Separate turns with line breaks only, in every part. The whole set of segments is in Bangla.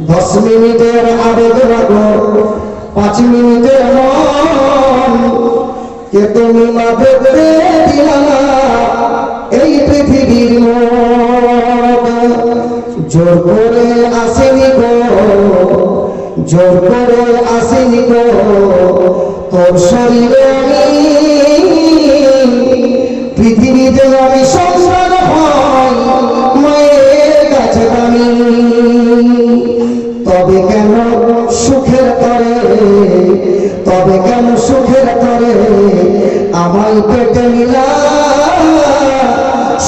দশ মিনিটের আবেদন পাঁচ মিনিটের মন। কে তুমি মা দিলা এই পৃথিবীর জোর করে আসেনি গো, জোর করে আসেনি গো, তোর শরীরে আমি পৃথিবীতে আমি সংসার হয়, মায়ের কাছে আমি তবে কেন সুখের আমায় পেটে নিলা,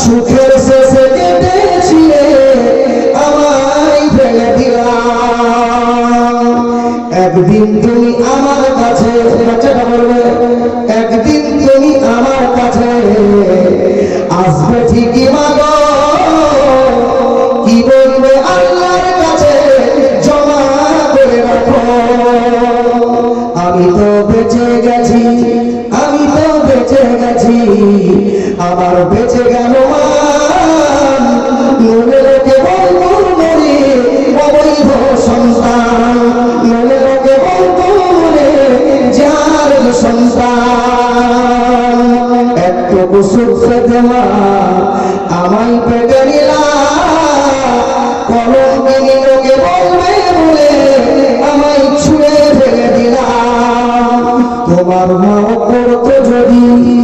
সুখের শেষে কেটেছিলে, আমায় ফেলে একদিন তুমি আমার কাছে, বাচ্চাটা বলবে একদিন তুমি আমার কাছে আসবে ঠিকই তো বেঁচে গেছি, আমি তো বেঁচে গেছি, আমার বেঁচে গেল মান মনে রেখে বলব মনে সন্তান। সুখ দেওয়া তোমার মা করতো যদি